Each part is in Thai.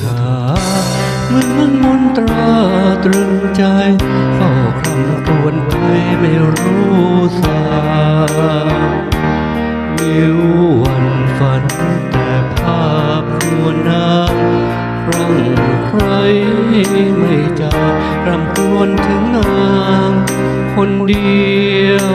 ขาเหมือนมนตราตรึงใจเฝ้าคลำครวญไปไม่รู้สาวิววันฝันแต่ภาพนวลนาครั้งใครไม่จารำครวญถึงนางคนเดียว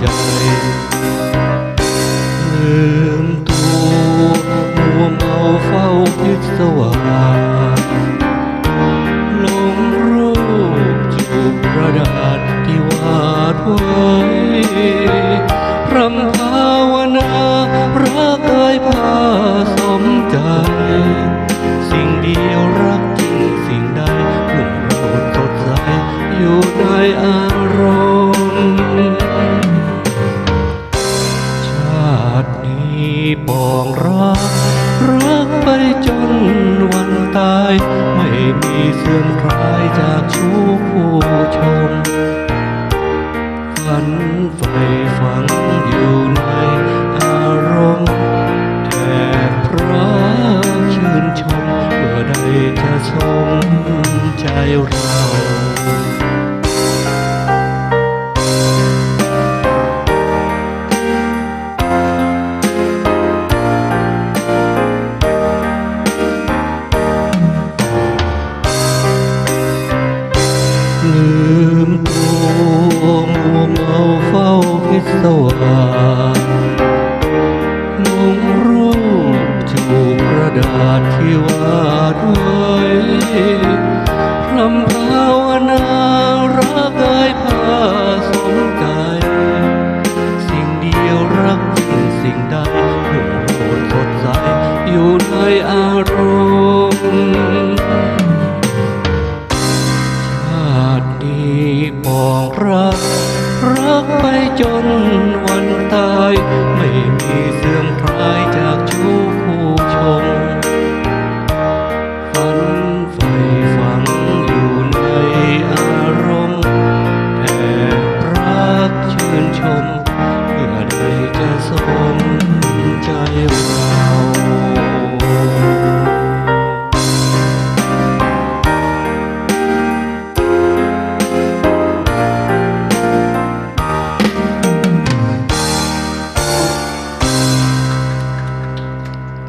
ใจ ลืมตัวมัวเมาเฝ้าพิศวาหลงรูปจูบกระดาษที่วาดไว้รำภาวนารักเอ่ยพาสมใจ สิ่งเดียวรักจริงสิ่งใดมุ่งโรดสดใสอยู่ในอา ปองรัก รักไปจนวันตาย ไม่มีเสื่อมคลายจากชู้ผู้ชมฝันใฝ่ฝังอยู่ในอารมณ์แต่พระชื่นชม เมื่อใดจะสมใจเรา ลืมตัวมัวเมาเฝ้าพิศวาลงรูปจูบกระดาษที่วาดไว้พรำภาวนารักเอ่ยพาสมใจ สิ่งเดียวรักจริงสิ่งใดหุ่นโหดสดใสอยู่ในอารมณ์ มองรัก รักไปจนวันตาย ไม่มีเสื่อมคลาย